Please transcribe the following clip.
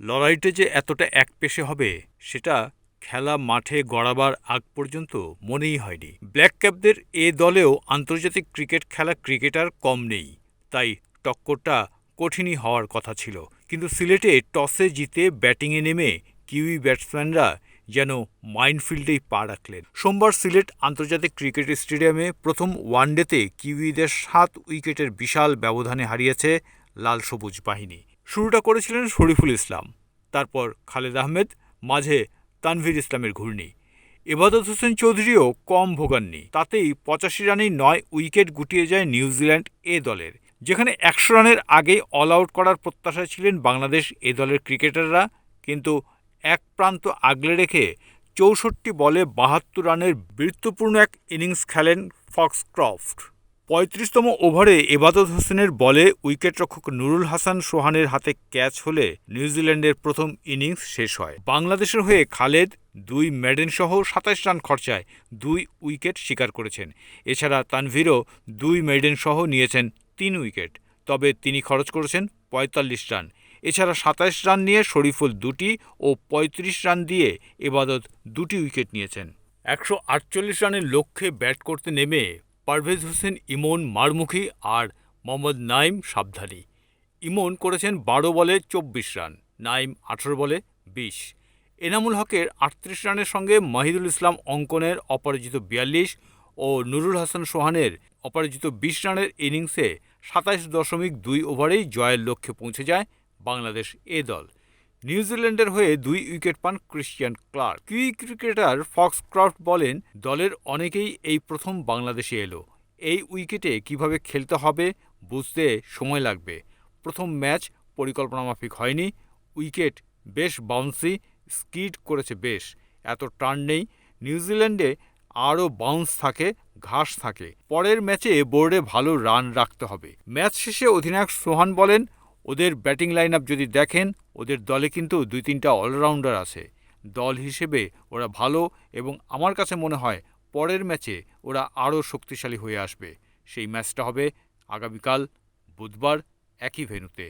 লড়াইটা যে এতটা একপেশে হবে, সেটা খেলা মাঠে গড়াবার আগ পর্যন্ত মনেই হয়নি। ব্ল্যাক ক্যাপদের এ দলেও আন্তর্জাতিক ক্রিকেট খেলা ক্রিকেটার কম নেই, তাই টক্করটা কঠিনই হওয়ার কথা ছিল। কিন্তু সিলেটে টসে জিতে ব্যাটিংয়ে নেমে কিউই ব্যাটসম্যানরা যেন মাইনফিল্ডেই পা রাখলেন। সোমবার সিলেট আন্তর্জাতিক ক্রিকেট স্টেডিয়ামে প্রথম ওয়ানডেতে কিউইদের সাত উইকেটের বিশাল ব্যবধানে হারিয়েছে লাল সবুজ বাহিনী। শুরুটা করেছিলেন শরীফুল ইসলাম, তারপর খালেদ আহমেদ, মাঝে তানভীর ইসলামের ঘূর্ণি। এবাদত হোসেন চৌধুরীও কম ভোগাননি, তাতেই পঁচাশি রানেই নয় উইকেট গুটিয়ে যায় নিউজিল্যান্ড এ দলের, যেখানে একশো রানের আগেই অল আউট করার প্রত্যাশায় ছিলেন বাংলাদেশ এ দলের ক্রিকেটাররা, কিন্তু এক প্রান্ত আগলে রেখে চৌষট্টি বলে বাহাত্তর রানের বীরত্বপূর্ণ এক ইনিংস খেলেন ফক্সক্রফট। পঁয়ত্রিশতম ওভারে এবাদত হোসেনের বলে উইকেটরক্ষক নুরুল হাসান সোহানের হাতে ক্যাচ হলে নিউজিল্যান্ডের প্রথম ইনিংস শেষ হয়। বাংলাদেশের হয়ে খালেদ দুই মেডেন সহ সাতাশ রান খরচায় দুই উইকেট শিকার করেছেন। এছাড়া তানভীরও দুই মেডেন সহ নিয়েছেন তিন উইকেট, তবে তিনি খরচ করেছেন পঁয়তাল্লিশ রান। এছাড়া সাতাশ রান নিয়ে শরীফুল দুটি ও ৩৫ রান দিয়ে এবাদত দুটি উইকেট নিয়েছেন। একশো আটচল্লিশ রানের লক্ষ্যে ব্যাট করতে নেমে পারভেজ হোসেন, ইমন মারমুখী আর মোহাম্মদ নাইম সাবধানী। ইমন করেছেন বারো বলে চব্বিশ রান নাইম আঠেরো বলে বিশ। এনামুল হকের আটত্রিশ রানের সঙ্গে মাহিদুল ইসলাম অঙ্কনের অপরাজিত বিয়াল্লিশ ও নুরুল হাসান সোহানের অপরাজিত বিশ রানের ইনিংসে সাতাশ দশমিক দুই ওভারেই জয়ের লক্ষ্যে পৌঁছে যায় বাংলাদেশ এ দল। নিউজিল্যান্ডের হয়ে দুই উইকেট পান Christian Clarke. Kiwi cricketer Foxcroft বলেন, দলের অনেকেই এই প্রথম বাংলাদেশে এলো। এই উইকেটে কীভাবে খেলতে হবে বুঝতে সময় লাগবে। প্রথম ম্যাচ পরিকল্পনা মাফিক হয়নি, উইকেট বেশ বাউন্সি, স্কিড করেছে বেশ। এত টার্ন নেই, নিউজিল্যান্ডে আরও বাউন্স থাকে, ঘাস থাকে। পরের ম্যাচে বোর্ডে ভালো রান রাখতে হবে। ম্যাচ শেষে অধিনায়ক সোহান বলেন ওদের ব্যাটিং লাইন আপ যদি দেখেন, ওদের দলে কিন্তু দুই তিনটা অলরাউন্ডার আছে। দল হিসেবে ওরা ভালো এবং আমার কাছে মনে হয় পরের ম্যাচে ওরা আরও শক্তিশালী হয়ে আসবে। সেই ম্যাচটা হবে আগামীকাল, বুধবার, একই ভেন্যুতে।